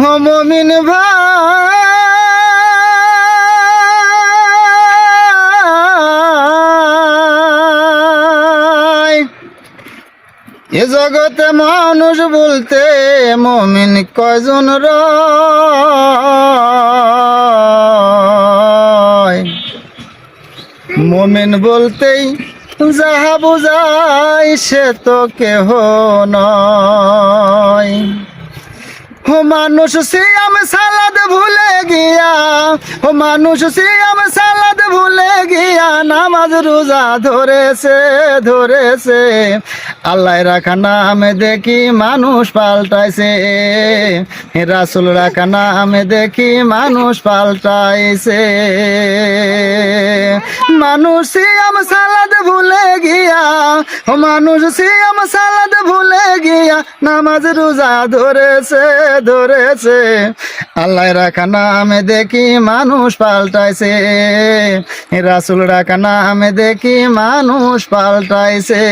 মমিন ভাই, এ জগতে মানুষ বলতে মমিন কয়জন রয়? মমিন বলতেই যাহা বুঝাই সে তো কেহ নয়। ও মানুষ সিয়াম সালাদ ভুলে গিয়া, ও মানুষ সিয়াম সালাদ ভুলে গিয়া, নামাজ রোজা ধরেছে ধরেছে। আল্লাহ রাখা নামে দেখি মানুষ পাল্টাইছে। রাসুল রাখা নামে দেখি মানুষ পাল্টাইছে। মানুষ সিয়াম সালাদ ভুলে গিয়া, ও মানুষ সিয়াম সালাদ নামাজ রোজা ধরেছে ধরেছে। আল্লাহ রাখা নামে দেখি মানুষ পাল্টাইছে। রাসুল রাখা নামে দেখি মানুষ পাল্টাইছে।